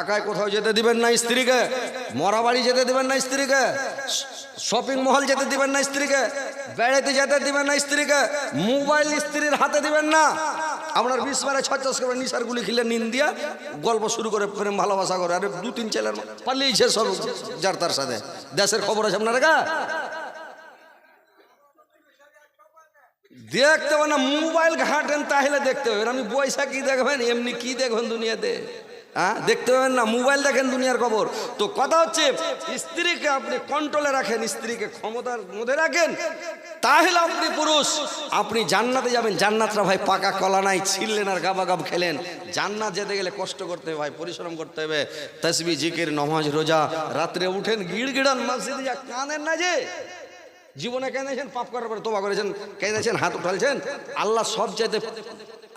একাই কোথাও যেতে দিবেন না স্ত্রীকে। মরা বাড়ি যেতে দিবেন না স্ত্রীকে। শপিং মহল যেতে দিবেন না স্ত্রীকে। বেড়াতে যেতে দিবেন না স্ত্রীকে। মোবাইল স্ত্রীর হাতে দিবেন না। আপনার বিশ বারে ছত্রিশ করে নিশার গুলি খিলে নিন দিয়া গল্প শুরু করে প্রেম, ভালোবাসা করে। আরে দু তিন ছেলের পালিয়েছে সব যার তার সাথে। দেশের খবর আছে আপনার গা দেখতে হবে না, মোবাইল ঘাটেন তাহলে দেখতে হবে। আমি কি দেখবেন, এমনি কি দেখবেন দুনিয়াতে? হ্যাঁ দেখতে পাবেন না, মোবাইল দেখেন দুনিয়ার খবর। তো কথা হচ্ছে, স্ত্রীকে আপনি কন্ট্রোলে রাখেন, স্ত্রীকে ক্ষমতার মধ্যে রাখেন, তাহলে আপনি পুরুষ। আপনি জান্নাতে যাবেন, জান্নাতরা ভাই পাকা কলা নাই ছিললেন আর গাবা গাব খেলেন। জান্নাত যেতে গেলে কষ্ট করতে হবে ভাই পরিশ্রম করতে হবে। তসবি, জিকির, নমাজ, রোজা, রাত্রে উঠেন গিড় গিড়ান মসজিদে যা কাঁদেন না যে, জীবনে কেঁদেছেন, পাপ করার পরে তোবা করেছেন, কেঁদেছেন, হাত উঠালছেন। আল্লাহ সব চাইতে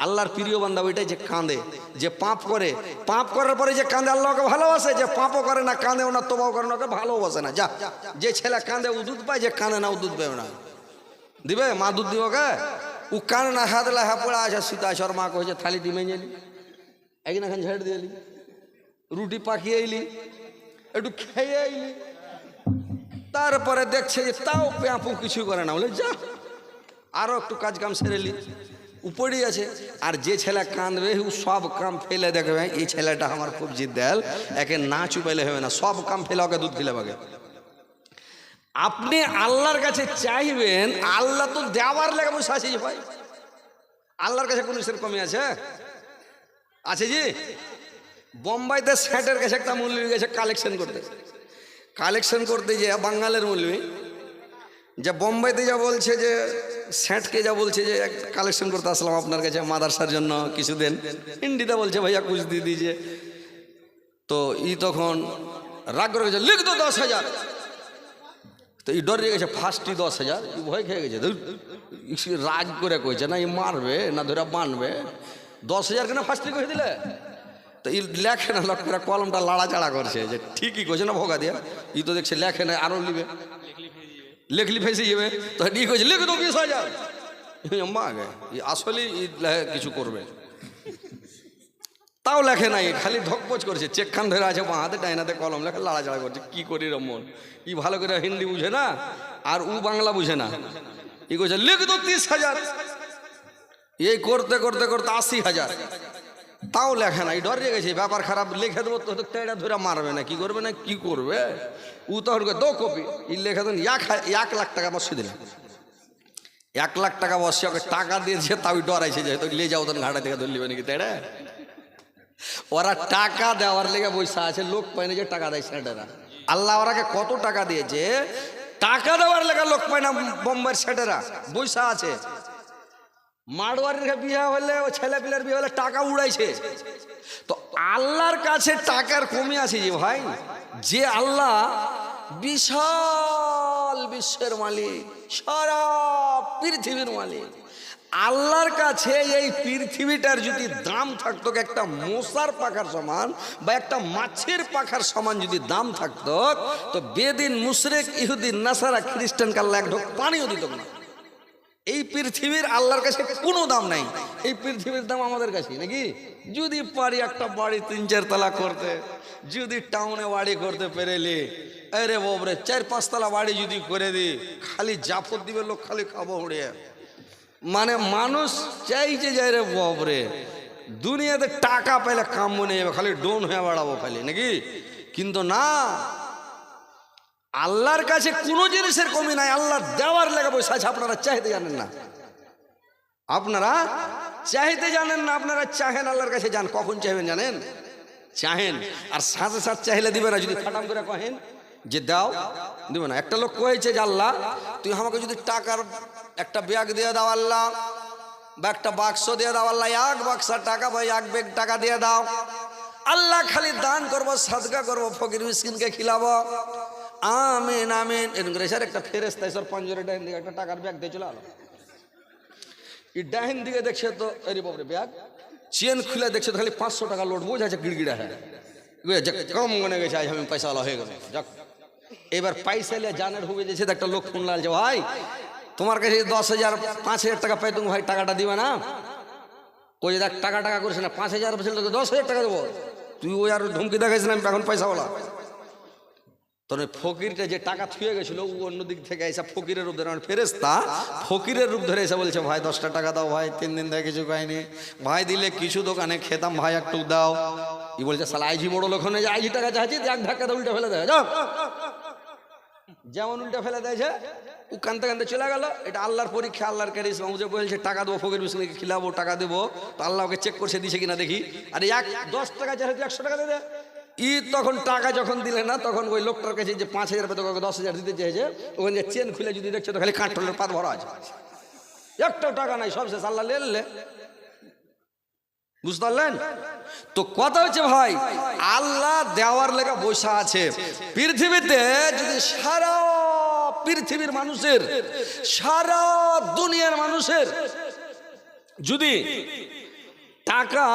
আল্লাহর প্রিয় বান্ধব ওইটাই যে কাঁদে, যে পাপ করে। পাপ করার পরে যে কাঁদে আল্লাহকে ভালোবাসে, যে পাপও করে না, কাঁদেও না, তোবাও করে না, ওকে ভালোবাসে না। যা, যে ছেলে কাঁদে, ও দুধ পায়, যে কাঁদে না, ও দুধ পাবে না। দিবে? মা দুধ দিব কে ও কানে না, হাত লা পড়া আছে সীতা, সর, মা কইছে, থালি ডিমে গেলি একদিন এখন ঝেড়ে দিলি রুটি পাকিয়ে এলি। একটু খেয়ে এলি। তারপরে দেখছে যে তাও পেঁপু কিছু করে না। বলে, যা, আরও একটু কাজ কাম সেরেলি উপরেই আছে। আর যে ছেলে কাঁদবে, ও সব কাম ফেলে দেখবে, এই ছেলেটা আমার খুব জিদ দেল একে না চুপাইলে হবে না, সব কাম ফেলে ওকে দুধ খেলে বাগে আপনি আল্লাহর কাছে চাইবেন, আল্লাহ তো দেওয়ার লেগে আছে যে ভাই। আল্লাহর কাছে কোনো সেরকমই আছে। আছে জি? বোম্বাইতে স্যাটের কাছে একটা মূল্য গেছে কালেকশন করতে। কালেকশন করতে যে বাঙ্গালের মূল্যী যে বোম্বাইতে যা বলছে যে স্যাটকে যা বলছে যে কালেকশন করতে আসলাম আপনার কাছে মাদারসার জন্য কিছু দেন হিন্দিতে বলছে, ভাইয়া কুচ দিয়ে দিয়েছে। তো ই তখন রাগ করে গেছে, লিখ তো দশ হাজার। তো ই ডরে গেছে ফার্স্টই দশ হাজার। ভয় খেয়ে গেছে রাগ করে কইছে না, ই মারবে, না ধরে বানবে। দশ হাজার কেন ফার্স্টই কয়ে দিলে? তো ই লেখে না লক্ষ করে কলমটা লাড়াচাড়া করছে, যে ঠিকই কইছে না, ভোগা দিয়া। ই তো দেখছে লেখে না, আরও লিবে। লেখলি ফেসে যাবে তো ই কইছে লিখে তো বিশ হাজার মা গে আসলে লেখে কিছু করবে তাও লেখে নাই খালি ধকপচ করছে চেক খান ধরে আছে বাঁ হাতে ডাইনাতে কলম লেখা লাড়াচাড়া করছে কি করি রমন ই ভালো করে হিন্দি বুঝে না আর উ বাংলা বুঝে না ই কইছে লিখ তো তিরিশ হাজার এই করতে করতে করতে আশি হাজার তাও লেখে না ডরে গেছে, ব্যাপার খারাপ, লিখে দেবো তো তেড়া ধরে মারবে না, কি করবে না, কি করবে? উ তখন দো কপি, ই লেখে দেন, এক এক লাখ টাকা বসে দিলাম। এক লাখ টাকা বসে ওকে টাকা দিয়েছে তাও ডরাইছে যে তো লিয়ে যাও তখন ঘাটা থেকে ধরলিবে নাকি তেড়ে ওরা টাকা দেওয়ার লেগে বৈশা আছে, লোক পায় না যে টাকা দেয় সেটেরা। আল্লাহ ওরাকে কত টাকা দিয়েছে? টাকা দেওয়ার লেগে লোক পায় না বোম্বাইয়ের সেটেরা বৈশা আছে। মারোয়ারির বিয়ে হলে, ও ছেলে পিলের বিয়ে হলে টাকা উড়াইছে। তো আল্লাহর কাছে টাকার কমে আছে যে ভাই, যে আল্লাহ বিশাল বিশ্বের মালিক, সারা পৃথিবীর মালিক। আল্লাহর কাছে এই পৃথিবীটার যদি দাম থাকতো, একটা মশার পাখার সমান বা একটা মাছের পাখার সমান যদি দাম থাকতো, তো বেদিন মুশরেক, ইহুদিন, নাসারা, খ্রিস্টান কাল্লা এক ঢোক পানিও দিত না। এই পৃথিবীর আল্লাহর কাছে কোনো দাম নাই। এই পৃথিবীর দাম আমাদের কাছে, নাকি? যদি পারি একটা বাড়ি তিন চার তলা করতে, যদি টাউনে বাড়ি করতে পেরেলি, আরে বাবরে চার পাঁচতলা বাড়ি যদি করে দি, খালি জাফর দিবে লোক, খালি খাব উড়িয়ে মানে মানুষ চাইছে যে রে বাবরে দুনিয়াতে টাকা পেলে কাম মনে যাবে খালি ডোন হয়ে বেড়াবো খালি, নাকি? কিন্তু না আল্লাহর কাছে কোনো জিনিসের কমি নাই আল্লাহ দেওয়ার লেগে বসে আছে, আপনারা চাইতে জানেন না। আপনারা চাইতে জানেন না, আপনারা চাহেন আল্লাহর কাছে যান, কখন চাইবেন জানেন? চাহেন, আর সাথে সাথে চাইলে দিবে না, যদি ফাটাম করে কহেন যে দাও, দিবে না। একটা লোক কয়েছে যে, আল্লাহ, তুই আমাকে যদি টাকার একটা ব্যাগ দিয়ে দাও, আল্লাহ, বা একটা বাক্স দিয়ে দাও, আল্লাহ, এক বাক্সার টাকা ভাই এক ব্যাগ টাকা দিয়ে দাও। আল্লাহ খালি দান করব সাদকা করব, ফকির মিসকিনকে খিলাবো। আমিন আমিন। এরকম স্যার একটা ফেরেস্তা স্যার পঞ্জরে ডাইন দিকে একটা টাকার ব্যাগ দিয়ে চলে আলো। এই ডাইন দিকে দেখছে তো আরে বাবরে ব্যাগ। চেন খুলে দেখছে তো খালি পাঁচশো টাকা লোড, বোঝা আছে গিড়গিড়া হ্যাঁ। কম মনে গেছে, আজ আমি পয়সাওয়ালা হয়ে গেল। যাক, এবার পয়সা নিয়ে জানের হুবে দিয়েছে তো একটা লোক ফোন লালছে ভাই, তোমার কাছে দশ হাজার, পাঁচ হাজার টাকা পাই, তুমি ভাই টাকাটা দিবে না? ওই দেখ, টাকা টাকা করছে না, পাঁচ হাজার দশ হাজার টাকা দেবো। তুই ওই আর ধমকি আমি এখন পয়সাওয়ালা। ওই ফকিরটা যে টাকা থুয়ে গেছিল, ও অন্য দিক থেকে এসে ফকিরের রূপ ধরে আমার ফেরেস্তা ফকিরের রূপ ধরে এসে বলছে, ভাই, দশটা টাকা দাও, ভাই, তিন দিন থেকে কিছু খাইনি। ভাই, দিলে কিছু দোকানে খেতাম, ভাই, একটু দাও। ই বলছে, সালা, আইজি বড় লোক যে, আইজি টাকা চাচ্ছি এক ধাক্কা দিয়ে উল্টে ফেলে দেয়, যাও। যেমন উল্টে ফেলে দিয়েছে ও কানতে কানতে চলে গেল। এটা আল্লাহর পরীক্ষা, আল্লাহর ক্যারিস ও যে বলছে, টাকা দেবো ফকির বিষ্ণুকে খিলাবো, টাকা দেবো? তো আল্লাহ ওকে চেক করছে, দিছে কিনা দেখি। আর, এক, দশ টাকা চাইছে একশো টাকা দিয়ে দে। ই তখন টাকা যখন দিলে না, তখন ওই লোকটার কাছে যে পাঁচ হাজার টাকা দশ হাজার দিতে চেয়েছে, ওখানে যে চেন খুলে যদি দেখছ, তো খালি কাঠলের পাত ভরা আছে। একটাও টাকা নাই, সব শেষ, আল্লাহ লেলে বুঝতে পারলেন? তো কথা হচ্ছে ভাই, আল্লাহ দেওয়ার লেগা বসা আছে। পৃথিবীতে যদি সারা পৃথিবীর মানুষের, সারা দুনিয়ার মানুষের যদি টাকা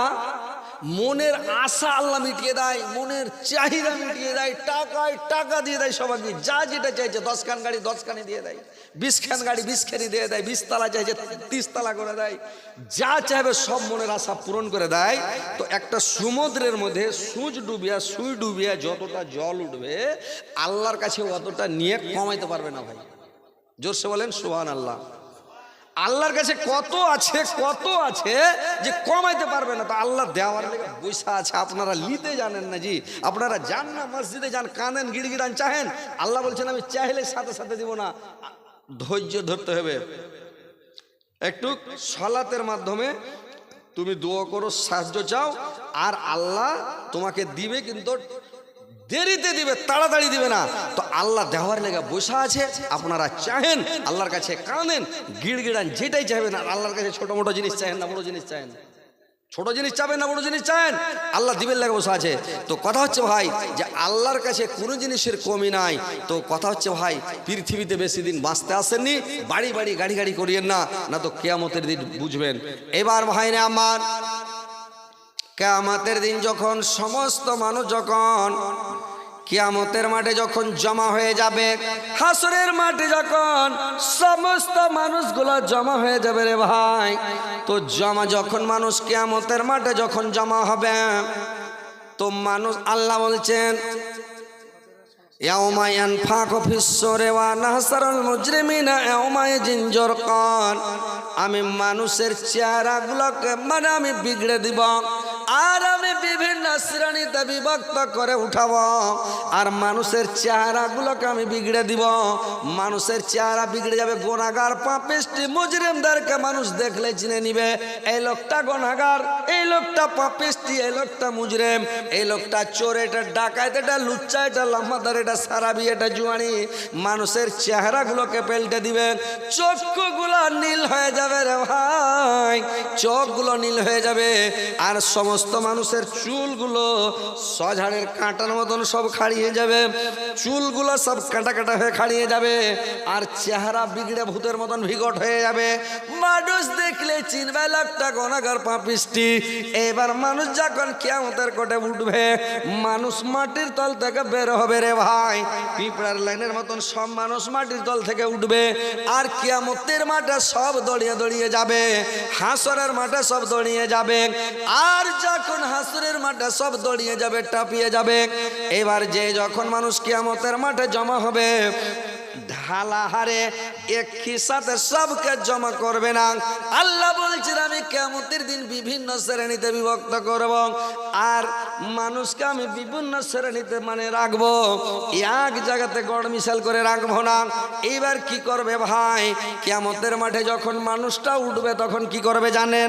মনের আশা আল্লাহ মিটিয়ে দেয়, মনের চাহিদা মিটিয়ে দেয়, টাকায় টাকা দিয়ে দেয় সবাইকে, যা যেটা চাইছে দশ খান গাড়ি দশ খানি দিয়ে দেয় বিশ খান গাড়ি বিশ খানি দিয়ে দেয় বিশ তালা চাইছে তিরিশ তালা করে দেয়, যা চাইবে সব মনের আশা পূরণ করে দেয়। তো একটা সমুদ্রের মধ্যে সূচ ডুবিয়া, সুই ডুবিয়া যতটা জল উঠবে, আল্লাহর কাছে অতটা নিয়ে কমাইতে পারবে না ভাই। জোরসে বলেন সোহান আল্লাহ আল্লাহর কাছে কত আছে কত আছে যে কমাইতে পারবে না। তো আল্লাহ দেওয়ার লেগে বৈশা আছে, আপনারা নিতে জানেন না জি। আপনারা যান না, মসজিদে যান কাঁদেন গিড়গিড়ান, চাহেন। আল্লাহ বলছেন, আমি চাইলে সাথে সাথে দিব না। ধৈর্য ধরতে হবে। একটু সলাতের মাধ্যমে তুমি দোয়া করো, সাহায্য চাও। আর আল্লাহ তোমাকে দিবে কিন্তু দেরিতে দিবে, তাড়াতাড়ি দিবে না। তো আল্লাহ দেওয়ার লেগে বসা আছে, আপনারা চাহেন, আল্লাহর কাছে কাঁদেন, গিড়গিড়ান, যেটাই চাইবেন, আর আল্লাহর কাছে ছোট মোটো জিনিস চাহেন না, বড় জিনিস চাহেন ছোট জিনিস চাবেন না, বড় জিনিস চান আল্লাহ দিবেন লাগে বসে আছে। তো কথা হচ্ছে ভাই, যে আল্লাহর কাছে কোনো জিনিসের কমি নাই। তো কথা হচ্ছে ভাই, পৃথিবীতে বেশি দিন বাঁচতে আসেননি, বাড়ি বাড়ি গাড়ি গাড়ি করিয়েন না না তো কেয়ামতের দিন বুঝবেন। এবার ভাই না আমার কেয়ামতের দিন যখন সমস্ত মানুষ যখন কিয়ামতের মাঠে যখন জমা হয়ে যাবে, হাসরের মাঠে যখন সমস্ত মানুষগুলো জমা হয়ে যাবে রে ভাই, তো জমা যখন মানুষ কিয়ামতের মাঠে যখন জমা হবে, তো মানুষ আল্লাহ বলছেন আমি মানুষের চেহারাগুলোকে মানে আমি বিগড়ে দিব। আর আমি বিভিন্ন শ্রেণীতে বিভক্ত করে উঠাবো। আর মানুষের চেহারাগুলোকে আমি বিগড়ে দিব। মানুষের চেহারা বিগড়ে যাবে গোনাগার পাপিষ্টি মুজরিমদেরকে মানুষ দেখলে চিনে নিবে। এই লোকটা গোনাগার, এই লোকটা পাপিষ্টি, এই লোকটা মুজরিম, এই লোকটা চোর, এটা ডাকাত, এটা লুচ্চা, এটা লাম্বাদার, এটা সারাবি, এটা জুয়ানি। মানুষের চেহারাগুলোকে পেল্টে দিবে। চক্ষুগুলো নীল হয়ে যাবে রে ভাই। চোখগুলো নীল হয়ে যাবে। আর সমস্ত মানুষের চুলগুলো সঝাড়ের কাঁটার মতন সব খাড়িয়ে যাবে। চুলগুলো সব কাটা কাটা হয়ে খাড়িয়ে যাবে আর চেহারা বিগড়ে ভূতের মতন ভিগট হয়ে যাবে। মানুষ দেখলে চিনবে লোকটা গনাগার পাপিষ্টি। এবার মানুষ যখন কেমতের কোটে উঠবে, মানুষ মাটির তল থেকে বের হবে রে ভাই। পিঁপড়ার লাইনের মতন সব মানুষ মাটির তল থেকে উঠবে আর কিয়ামতের মাঠে সব দড়িয়ে দড়িয়ে যাবে। হাসরের মাঠে সব দড়িয়ে যাবে। আর যখন হাসরের মাঠে সব দড়িয়ে যাবে, টাপিয়ে যাবে। এবার যে যখন মানুষ কিয়ামতের মাঠে জমা হবে, ঢালা হারে একই সাথে সবকে জমা করবে না। আল্লাহ বিভিন্ন শ্রেণীতে বিভক্ত করব আর মানুষকে আমি বিভিন্ন শ্রেণীতে মানে রাখব। এক জায়গাতে গড় মিশাল করে রাখব না। এইবার কি করবে ভাই? কেমতের মাঠে যখন মানুষটা উঠবে, তখন কি করবে জানেন?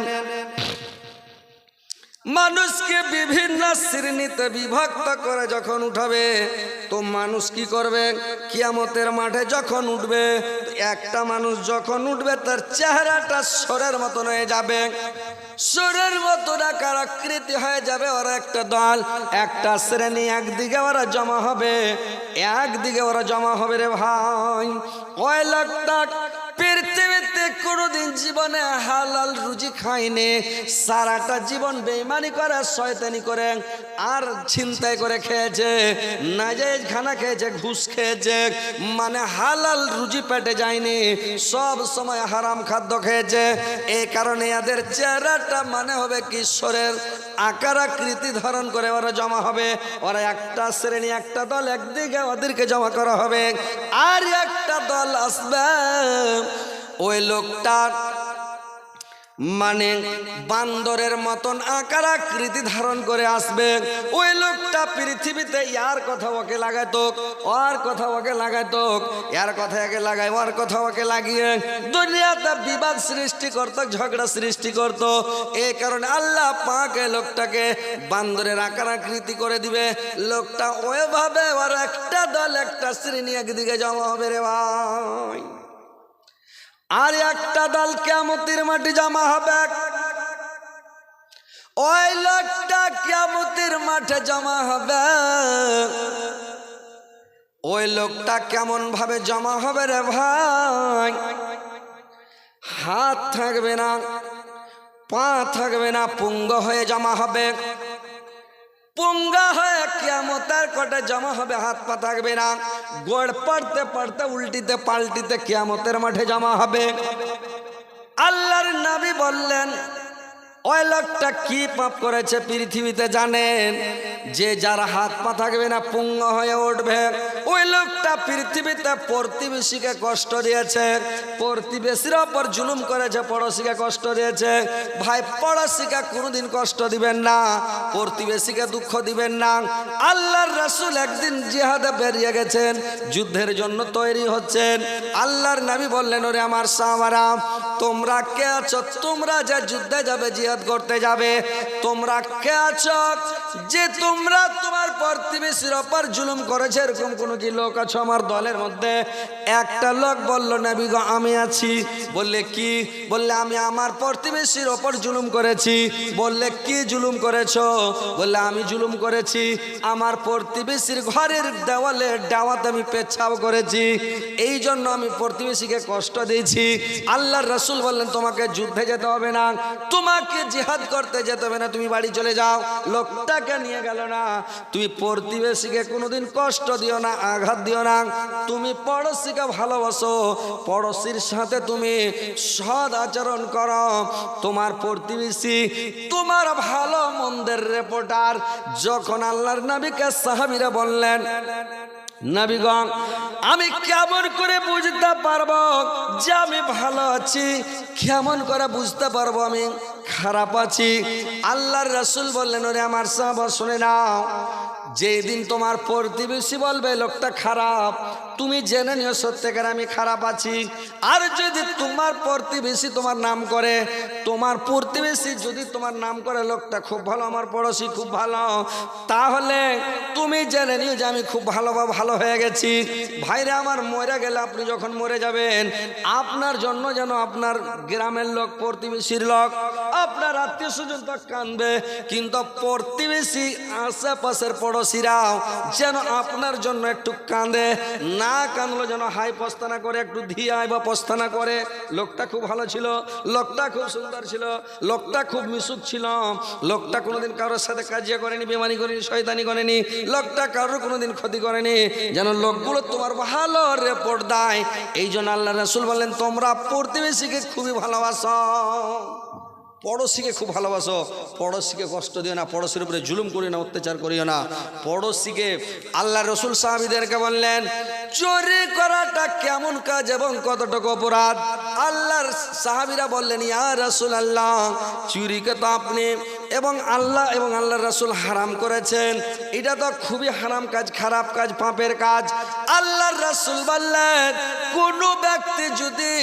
মানুষকে বিভিন্ন শ্রেণীতে বিভক্ত করে যখন উঠাবে, তো মানুষ কি করবে? কিয়ামতের মাঠে যখন উঠবে একটা মানুষ যখন উঠবে, তার চেহারাটা সরের মতন হয়ে যাবে। সরের মতন আকার আকৃতি হয়ে যাবে ওরা একটা দল। একটা শ্রেণি একদিকে ওরা জমা হবে, একদিকে ওরা জমা হবে রে ভাই। পৃথিবীতে কোনোদিন জীবনে হালাল রুজি খায়নি সারাটা জীবন বেইমানি করে, শয়তানি করে, আর ছিনতাই করে খেয়েছে নাজাইজ খানা খেয়েছে, ঘুষ খেয়েছে মানে হালাল রুজি পেটে যায়নি, সব সময় হারাম খাদ্য খেয়েছে। এই কারণে এদের চেহারাটা মানে হবে কিশোরের আকার আকৃতি ধারণ করে ওরা জমা হবে। ওরা একটা শ্রেণি, একটা দল, একদিকে ওদেরকে জমা করা হবে, আর একটা দল আসবে। ওই লোকটার মানে বান্দরের মতন আকার আকৃতি ধারণ করে আসবে। ওই লোকটা পৃথিবীতে ইয়ার কথা ওকে লাগাইতো, ওর কথা ওকে লাগাইতো, ইয়ার কথা একে লাগাই, ওর কথা ওকে লাগিয়ে দুনিয়াতে বিবাদ সৃষ্টি করত, ঝগড়া সৃষ্টি করত। এই কারণে আল্লাহ পাকে লোকটাকে বান্দরের আকার আকৃতি করে দিবে। লোকটা ওইভাবে ওর একটা দল, একটা শ্রেণি একদিকে জমা হবে রে ভাই। আর একটা দল কেমতির মাটি জমা হবে। ওই লোকটা কেমতির মাঠে জমা হবে। ওই লোকটা কেমন ভাবে জমা হবে রে ভাই? হাত থাকবে না, পা থাকবে না, পুঙ্গ হয়ে জমা হবে। পুঙ্গা হয়ে কিয়ামতের কটে জমা হবে, হাত পা থাকবে না। গোড় পড়তে পড়তে, উল্টিতে পাল্টিতে কেয়ামতের মাঠে জমা হবে। আল্লাহর নাবি বললেন ওই লোকটা কি পাপ করেছে পৃথিবীতে জানেন? যে যার হাত পা থাকবে না, পুঙ্গ হয়ে উঠবে। ওই লোকটা পৃথিবীতে প্রতিবেশীকে কষ্ট দিয়েছে। প্রতিবেশীর ওপর জুলুম করেছে পড়োশিকে কষ্ট দিয়েছে। ভাই, পড়োশিকে কোনোদিন কষ্ট দিবেন না। প্রতিবেশীকে দুঃখ দিবেন না। আল্লাহর রাসূল একদিন জিহাদে বেরিয়ে গেছেন, যুদ্ধের জন্য তৈরি হচ্ছেন। আল্লাহর নবী বললেন, ওরে আমার সামারা তোমরা কে আছো? তোমরা যে যুদ্ধে যাবে জিহাদ করতে যাবে। তোমরা কে আছো? যে তোমরা তোমার প্রতিবেশীর ওপর জুলুম করেছে, এরকম কোনো কি লোক আছো আমার দলের মধ্যে? একটা লোক বলল, নবী গো, আমি আছি। বললে, কি? বললে, আমি আমার প্রতিবেশীর ওপর জুলুম করেছি। বললে, কি জুলুম করেছ? বললে, আমি জুলুম করেছি। আমার প্রতিবেশীর ঘরের দেওয়ালে ডাওয়াতে আমি পেছাও করেছি। এই জন্য আমি প্রতিবেশীকে কষ্ট দিয়েছি। আল্লাহর রসুল বললেন, তোমাকে যুদ্ধে যেতে হবে না। তোমাকে জিহাদ করতে যেতে না, তুমি বাড়ি চলে যাও। লোকটাকে নিয়ে গেল না। তুমি প্রতিবেশীকে কোনোদিন কষ্ট দিও না, আঘাত দিও না। তুমি পড়োশিকে ভালোবাসো। পড়োশির সাথে তুমি সৎ আচরণ করো। তোমার প্রতিবেশী তোমার ভালো মন্দের রেপোর্টার যখন আল্লাহর নবীকে সাহাবিরা বললেন নাবিগণ, আমি কেমন করে বুঝতে পারব যে আমি ভালো আছি? কেমন করে বুঝতে পারব আমি? খারাপ আছি? আল্লাহর রসুল বললেন, ওরে আমার সাহাব শুনে নাও। যেদিন তোমার প্রতিবেশী বলবে, লোকটা খারাপ তুমি জেনে নিও, সত্যিকার আমি খারাপ আছি। আর যদি তোমার প্রতিবেশী তোমার নাম করে, তোমার প্রতিবেশী যদি তোমার নাম করে, লোকটা খুব ভালো, আমার পড়োশি খুব ভালো, তাহলে তুমি জেনে নিও যে আমি খুব ভালো বা ভালো হয়ে গেছি। ভাইরে, আমার মরে গেলে আপনি যখন মরে যাবেন, আপনার জন্য যেন আপনার গ্রামের লোক, প্রতিবেশীর লোক, আপনার আত্মীয় স্বজন তো কানবে। কিন্তু প্রতিবেশী আশেপাশের পড়োশিরাও যেন আপনার জন্য একটু কাঁদে। না কানলো যেন হাই পস্তানা করে, একটু ধিয়ায় বা পস্তানা করে। লোকটা খুব ভালো ছিল, লোকটা খুব সুন্দর ছিল, লোকটা খুব মিশুক ছিল। লোকটা কোনোদিন কারোর সাথে কাজিয়া করেনি, বেমানি করেনি, শয়তানি করেনি। লোকটা কারোর কোনোদিন ক্ষতি করেনি। যেন লোকগুলো তোমার ভালো রেপোর্ট দেয় এই জন্য আল্লাহ রাসুল বললেন, তোমরা প্রতিবেশীকে খুবই ভালোবাসো। পড়োশিকে খুব ভালোবাসো। পড়োশিকে কষ্ট দিও না, পড়োশির উপরে জুলুম করিও না, অত্যাচার করিও না। পড়োশিকে আল্লাহ রসুল সাহাবিদেরকে বললেন, চুরি করাটা কেমন কাজ এবং কতটুকু অপরাধ? আল্লাহর সাহাবিরা বললেন, ইয়া রসুল আল্লাহ চুরিকে তো আপনি এবং আল্লাহ এবং আল্লাহ রসুল হারাম করেছেন। এটা তো খুবই হারাম কাজ, খারাপ কাজ, পাপের কাজ। আল্লাহর রসুল বললেন, কোনো ব্যক্তি যদি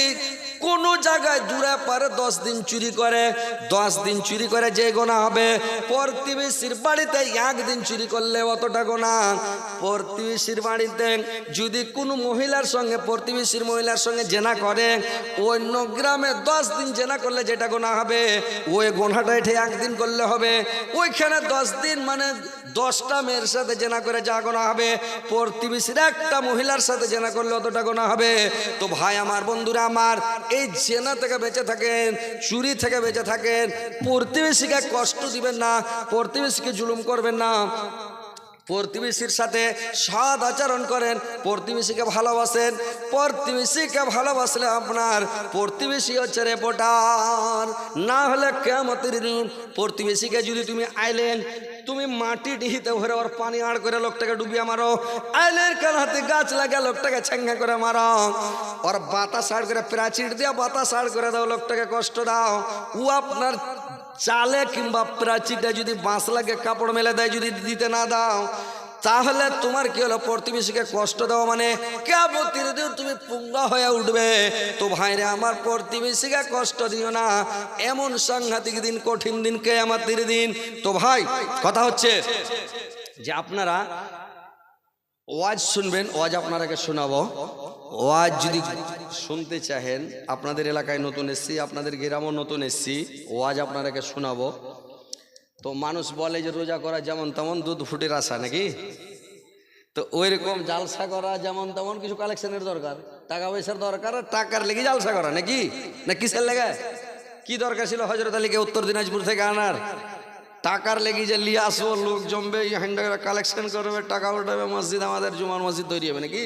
কোন জায়গায় দূরে পারে, দশ দিন চুরি করে, দশ দিন চুরি করে যে গোনা হবে। প্রতিবেশীর বাড়িতে একদিন চুরি করলে অতটা গোনা। প্রতিবেশীর বাড়িতে যদি কোনো মহিলার সঙ্গে, প্রতিবেশীর মহিলার সঙ্গে জেনা করে, অন্য গ্রামে দশ দিন জেনা করলে যেটা গোনা হবে, ওই গোনাটা এঠে একদিন করলে হবে। ওইখানে দশ দিন মানে দশটা মেয়ের সাথে জেনা করে যা গোনা হবে, প্রতিবেশীর একটা মহিলার সাথে জেনা করলে অতটা গোনা হবে। তো ভাই আমার, বন্ধুরা আমার, এই জেনা থেকে বেঁচে থাকেন, চুরি থেকে বেঁচে থাকেন, প্রতিবেশীকে কষ্ট দিবেন না, প্রতিবেশীকে জুলুম করবেন না। প্রতিবেশীর সাথে সৎ আচরণ করেন, প্রতিবেশীকে ভালোবাসেন, প্রতিবেশীকে ভালোবাসলে আপনার প্রতিবেশী হচ্ছে রেপোটার না হলে কেমতের দিন প্রতিবেশীকে যদি তুমি আইলেন তুমি মাটি ডিহিতে ভরে ওর পানি আড় করে লোকটাকে ডুবিয়ে মারো। আইলের কাল হাতে গাছ লাগা লোকটাকে ছেঙ্গা করে মারো। ওর বাতাস আড় করে প্রাচীর দিয়ে বাতাস আড় করে দাও লোকটাকে কষ্ট দাও। ও আপনার চালে কিংবা প্রাচীরটা যদি বাঁশ লাগে কাপড় মেলে দেয় যদি দিতে না দাও। তাহলে তোমার কি হলো? প্রতিবেশীকে কষ্ট দেওয়া মানে? কেবতির দিন তুমি পুঙ্গা হয়ে উঠবে। তো ভাইরে, আমার প্রতিবেশীকে কষ্ট দিও না। এমন সাংঘাতিক দিন, কঠিন দিন কে আমার দিন। তো ভাই, কথা হচ্ছে যে আপনারা ওয়াজ শুনবেন, ওয়াজ আপনারাকে শোনাবো। ওয়াজ যদি শুনতে চাহেন, আপনাদের এলাকায় নতুন এসছি, আপনাদের গ্রামও নতুন এসছি, ওয়াজ আপনারাকে শোনাবো। তো মানুষ বলে যে রোজা করা যেমন তেমন দুধ ফুটের আশা নাকি? তো ওই রকম জালসা করা যেমন তেমন কিছু কালেকশনের দরকার। টাকা পয়সার দরকার আর টাকার লেগে জালসা করা নাকি? না কিসের লেগে? কি দরকার ছিল হজরত আলীকে উত্তর দিনাজপুর থেকে আনার? টাকার লেগে যে লিয়ে আসব লোক জমবে কালেকশন করবে, টাকা উঠাবে, মসজিদ আমাদের জুমার মসজিদ তৈরি হবে নাকি?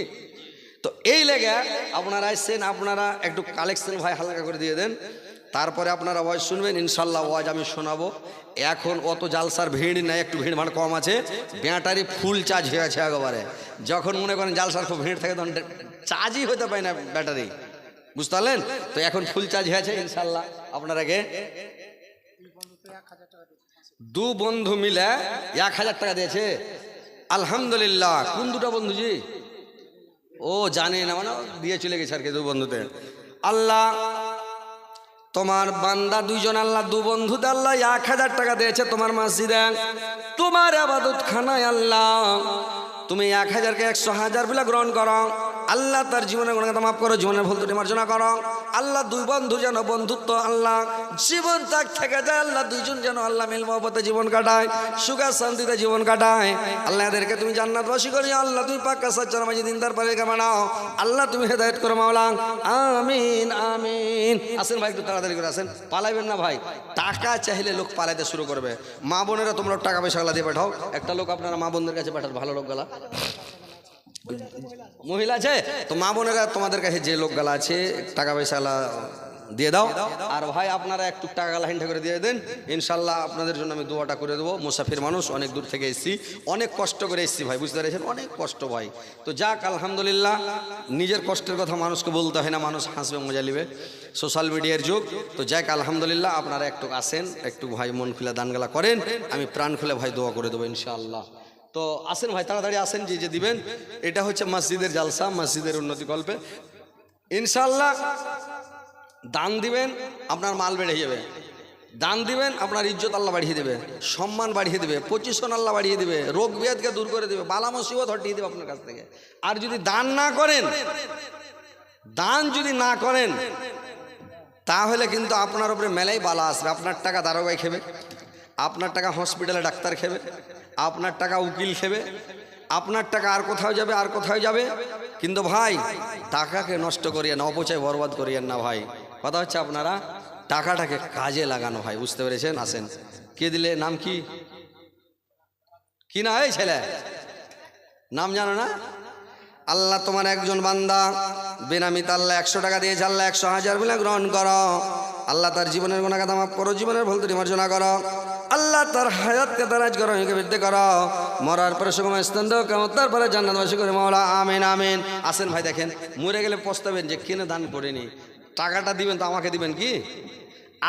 তো এই লেগে আপনারা আসছেন আপনারা একটু কালেকশন ভাই হালকা করে দিয়ে দেন। তারপরে আপনারা ওয়াজ শুনবেন, ইনশাল্লাহ ওয়াজ আমি শোনাবো। এখন অত জালসার ভিড় নেই, একটু ভিড় ভাড় কম আছে। ব্যাটারি ফুল চার্জ হয়ে আছে একেবারে। যখন মনে করেন জালসার খুব ভিড় থাকে, তখন চার্জই হতে পারে না ব্যাটারি। বুঝতে পারলেন? তো এখন ফুল চার্জ হয়েছে ইনশাল্লাহ। আপনারাকে দু বন্ধু মিলে এক হাজার টাকা দিয়েছে। আলহামদুলিল্লাহ। কোন দুটো বন্ধুজি ও জানে না মানে দিয়ে চলে গেছে আর কি দু বন্ধুতে। আল্লাহ তোমার বান্দা দুইজন আল্লাহ, দু বন্ধু আল্লাহ, এক হাজার টাকা দিয়েছে তোমার মসজিদে তোমার আবাদত খানায় আল্লাহ, তুমি এক হাজারকে একশো হাজার বলে গ্রহণ করো। আল্লাহ তার জীবনের গুণাগাতা মাফ করো, জীবনের ভুল ত্রুটি মার্জনা করো। আল্লাহ দুই বন্ধু যেন বন্ধুত্ব আল্লাহ, জীবন তাক থেকে যায়, আল্লাহ দুইজন যেন আল্লাহ মিল মহব্বতে জীবন কাটায়, সুখা শান্তিতে জীবন কাটায়। আল্লাহ এদেরকে তুমি জান্নাতবাসী করি আল্লাহ তুমি পাক্কা সাচ্চার মাঝে দিন তার পারে বানাও আল্লাহ তুমি হেদায়ত করো মাওলা আমিন আমিন। আসেন ভাই, একটু তাড়াতাড়ি করে আসেন। পালাইবেন না ভাই, টাকা চাইলে লোক পালাইতে শুরু করবে। মা বোনেরা তোমরা টাকা পয়সা দিয়ে পাঠাও। একটা লোক আপনারা মা বোনদের কাছে পাঠাও ভালো লোক গলা। মহিলা আছে? তো মা বোনেরা তোমাদের কাছে যে লোকগুলা আছে, টাকা পয়সা দিয়ে দাও। আর ভাই, আপনারা একটু টাকা লাইনটা করে দিয়ে দেন। ইনশাল্লাহ আপনাদের জন্য আমি দোয়াটা করে দেবো। মুসাফির মানুষ, অনেক দূর থেকে এসেছি। অনেক কষ্ট করে এসেছি ভাই, বুঝতে পেরেছেন? অনেক কষ্ট ভাই। তো যাক, আলহামদুলিল্লাহ, নিজের কষ্টের কথা মানুষকে বলতে হয় না, মানুষ হাসবে, মজা নেবে। সোশ্যাল মিডিয়ার যুগ। তো যাক, আলহামদুলিল্লাহ, আপনারা একটু আসেন, একটু ভাই মন খুলে দানগালা করেন। আমি প্রাণ খুলে ভাই দোয়া করে দেবো ইনশাআল্লাহ তো আসেন ভাই, তাড়াতাড়ি আসেন, যে যে দিবেন। এটা হচ্ছে মসজিদের জালসা, মসজিদের উন্নতি কল্পে ইনশাল্লাহ দান দিবেন, আপনার মাল বেড়ে যাবে। দান দিবেন, আপনার ইজ্জত আল্লাহ বাড়িয়ে দেবে, সম্মান বাড়িয়ে দেবে পজিশন আল্লাহ বাড়িয়ে দেবে, রোগ ব্যাধকে দূর করে দেবে, বালা মুসিবত হটিয়ে দেবে আপনার কাছ থেকে। আর যদি দান না করেন, দান যদি না করেন, তাহলে কিন্তু আপনার উপরে মেলাই বালা আসবে, আপনার টাকা দারোগায় খেবে। আপনার টাকা হসপিটালে ডাক্তার খেবে, আপনার টাকা উকিল খেবে, আপনার টাকা আর কোথাও যাবে, আর কোথাও যাবে। কিন্তু ভাই, টাকাকে নষ্ট করিয়েন, অপচয় বরবাদ করিয়েন না ভাই। কথা হচ্ছে আপনারা, টাকাটাকে কাজে লাগানো হয় বুঝতে পেরেছেন? আসেন। কে দিলে? নাম কি? কি না? এই ছেলে। নাম জানো না? আল্লাহ তোমার একজন বান্দা, বেনামিতে আল্লাহ একশো টাকা দিয়ে আল্লাহ একশো হাজার বলে গ্রহণ করো। আল্লাহ তার জীবনের গুণাগাতা মাফ করো, জীবনের ভুল ত্রুটি মার্জনা করো। আল্লাহ তার হায়াতকে তারাজ করো বৃদ্ধি করো। মরার পরে সময় স্তন্দ কেমন তারপরে জান্নাতবাসী করে মাওলা, আমিন আমিন। আসেন ভাই, দেখেন, মরে গেলে পস্তাবেন যে কিনে দান করিনি। টাকাটা দিবেন তো আমাকে দিবেন কি?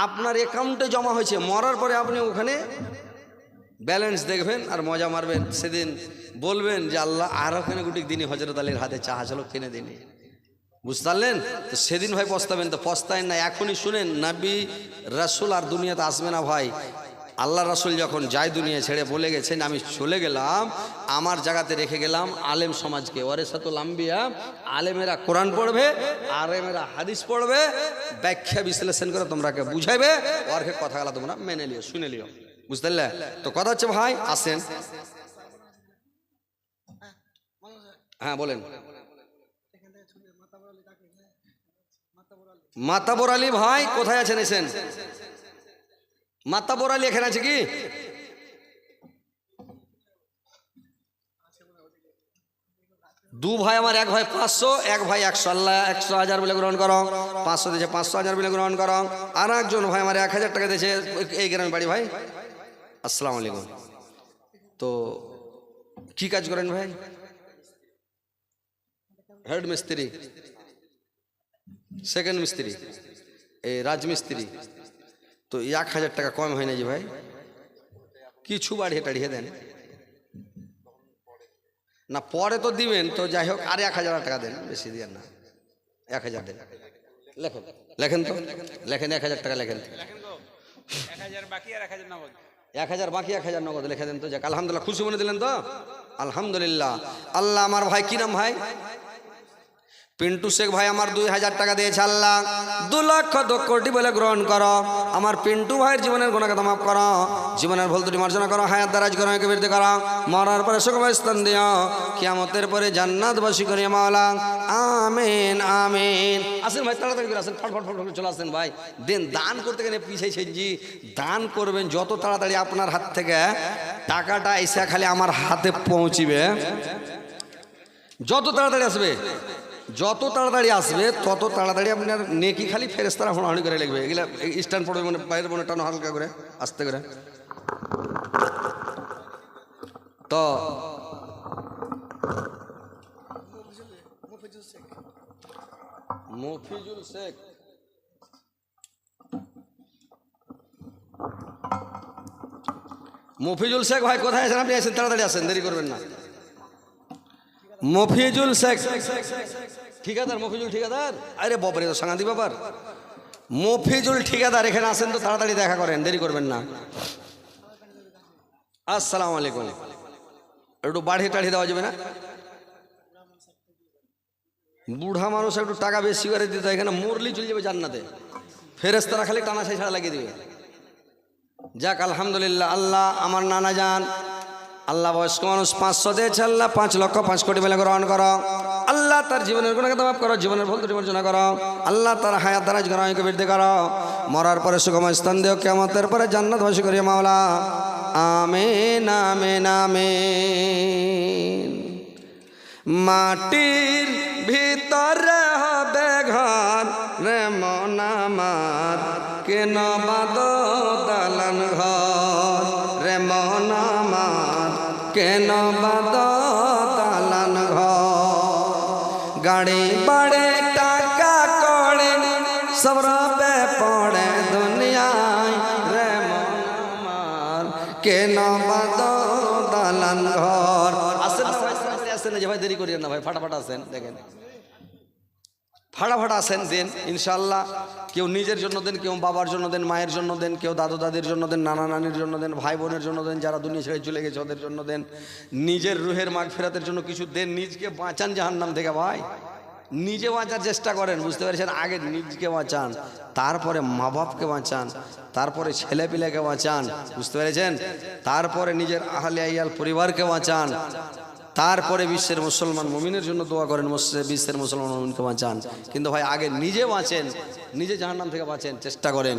আপনার অ্যাকাউন্টে জমা হয়েছে, মরার পরে আপনি ওখানে ব্যালেন্স দেখবেন আর মজা মারবেন। সেদিন বলবেন যে আল্লাহ আর ওখানে গুটি দিনই হজরত আলীর হাতে চা ছিল কিনে দিনি। বুঝতে পারলেন? তো সেদিন ভাই পস্তাবেন, তো পস্তায় না, এখনই শুনেন, নাবি রাসুল আর দুনিয়াতে আসবে না ভাই। আল্লাহ রাসুল যখন যায় দুনিয়া ছেড়ে বলে গেছেন, আমি চলে গেলাম, আমার জায়গাতে রেখে গেলাম আলেম সমাজকে। ওরে সাথে আলেমেরা কোরআন পড়বে, আলেমেরা হাদিস পড়বে, ব্যাখ্যা বিশ্লেষণ করে তোমরাকে বুঝাইবে। ওরকে কথাগুলো তোমরা মেনে লিও শুনে লিও বুঝতে তো কথা হচ্ছে ভাই, আসেন। হ্যাঁ বলেন। মাতাবর আলী ভাই, কোথায় আছেন, এসেন? মাতাবর আলী এখানে আছে কি? দু ভাই আমার, এক ভাই পাঁচশো, এক ভাই একশো। আল্লাহ, একশো হাজার বলে গ্রহণ করো। পাঁচশো দিয়েছে, পাঁচশো হাজার বলে গ্রহণ করো। আর একজন ভাই আমার এক হাজার টাকা দিয়েছে। এই গ্রামের বাড়ি ভাই। আসসালামু আলাইকুম। তো কি কাজ করেন ভাই? হেড মিস্ত্রি। সেকেন্ড মিস্ত্রি। এই রাজমিস্ত্রি। তো এক হাজার টাকা কম হয় না যে ভাই। কিছু বাড়িয়ে টাড়িয়ে দেন। না পরে তো দিবেন তো যাই হোক আর এক হাজার টাকা দেন বেশি দিয়ে না। এক হাজার দেন। লেখেন। লেখেন তো? লেখেন এক হাজার টাকা লেখেন। এক হাজার বাকি এক হাজার নগদ লিখে দেন তো। যাক আলহামদুলিল্লাহ খুশি মনে দিলেন তো? আলহামদুলিল্লাহ। আল্লাহ আমার ভাই কি নাম ভাই? পিন্টু শেখ ভাই আমার দুই হাজার টাকা দিয়েছে আল্লাহ। দু লক্ষ কোটি বলে গ্রহণ করো। আমার পিন্টু ভাইয়ের জীবনের গুণাকে মাফ করো। জীবনের ভুল ত্রুটি মার্জনা করো। হায়াত দারাজ করো বৃদ্ধি করো। মরার পরে সুখময় স্থান দিও। কিয়ামতের পরে জান্নাত বসি করি মাওলা। আমিন আমিন। আসেন ভাই, তাড়াতাড়ি করে আসেন। ফট ফট ফট ফট চলে আসেন ভাই। দেন দান করতে গেলে পিছিয়ে সেজি দান করবেন যত তাড়াতাড়ি আপনার হাত থেকে। টাকাটা এসে খালি আমার হাতে পৌঁছিবে। যত তাড়াতাড়ি আসবে। যত তাড়াতাড়ি আসবে, তত তাড়াতাড়ি আপনার নেকি খালি ফেরেস্তারা হড়াহড়ি করে লাগবে এগুলা স্ট্যান্ড পড়বে মানে বাইরের মনে টানো হালকা করে, আস্তে করে। তো। মফিজুল শেখ। মফিজুল শেখ ভাই, কোথায় আছেন? আপনি আসেন তাড়াতাড়ি আসেন, দেরি করবেন না। মফিজুল শেখ। ঠিকাদার, মফিজুল ঠিকাদার? আরে বাবারে তো সাংঘাতি ব্যাপার। মফিজুল ঠিকাদার, এখানে আসেন তো তাড়াতাড়ি দেখা করেন, দেরি করবেন না। আসসালামু আলাইকুম। একটু বাড়িয়ে টাড়িয়ে দেওয়া যাবে না? বুড়া মানুষ একটু টাকা বেশি করে দিতে এখানে মরলি চলে যাবে জান্নাতে। ফেরেস্তারা খালি টানা সেই ছাড়া লাগিয়ে দেবে। যাক, আলহামদুলিল্লাহ, আল্লাহ আমার নানা যান আল্লাহ বয়স্ক মানুষ পাঁচশো দিয়েছে আল্লাহ পাঁচ লক্ষ পাঁচ কোটি বেলা গ্রহণ করো। আল্লাহ তার জীবনের গুণাকে মাফ করো, জীবনের ভুল মার্জনা করো। আল্লাহ তার হায়াত দারাজ গণাকে বৃদ্ধি করো। মরার পরে সুগম স্থান দিও কেমতের পরে জান্নাত বাসী করিয়া মাওলা। আমেন নামে নামে মাটির ভিতরে হবে ঘর, রে মনামার কেন বাদ দালান ঘর? কেন দালান ঘর? আসেন না ভাই, আসেন না যে ভাই, দেরি করিয়েন না ভাই, ফাটাফাটা আসেন, দেখেন। ফাটাফাটা আসেন, দেন ইনশাল্লাহ কেউ নিজের জন্য দেন, কেউ বাবার জন্য দেন, মায়ের জন্য দেন, কেউ দাদু দাদির জন্য দেন, নানা নানির জন্য দেন, ভাই বোনের জন্য দেন, যারা দুনিয়া ছেড়ে চলে গেছে ওদের জন্য দেন। নিজের রুহের মাগ ফেরাতের জন্য কিছু দেন, নিজকে বাঁচান জাহান্নাম থেকে ভাই। নিজে বাঁচার চেষ্টা করেন, বুঝতে পেরেছেন? আগে নিজকে বাঁচান, তারপরে মা বাপকে বাঁচান, তারপরে ছেলে পিলেকে বাঁচান, বুঝতে পেরেছেন? তারপরে নিজের আহলে আইয়াল পরিবারকে বাঁচান, তারপরে বিশ্বের মুসলমান মমিনের জন্য দোয়া করেন বিশ্বের মুসলমান মমিনকে বাঁচান। কিন্তু ভাই, আগে নিজে বাঁচেন, নিজে জাহান্নাম থেকে বাঁচেন, চেষ্টা করেন।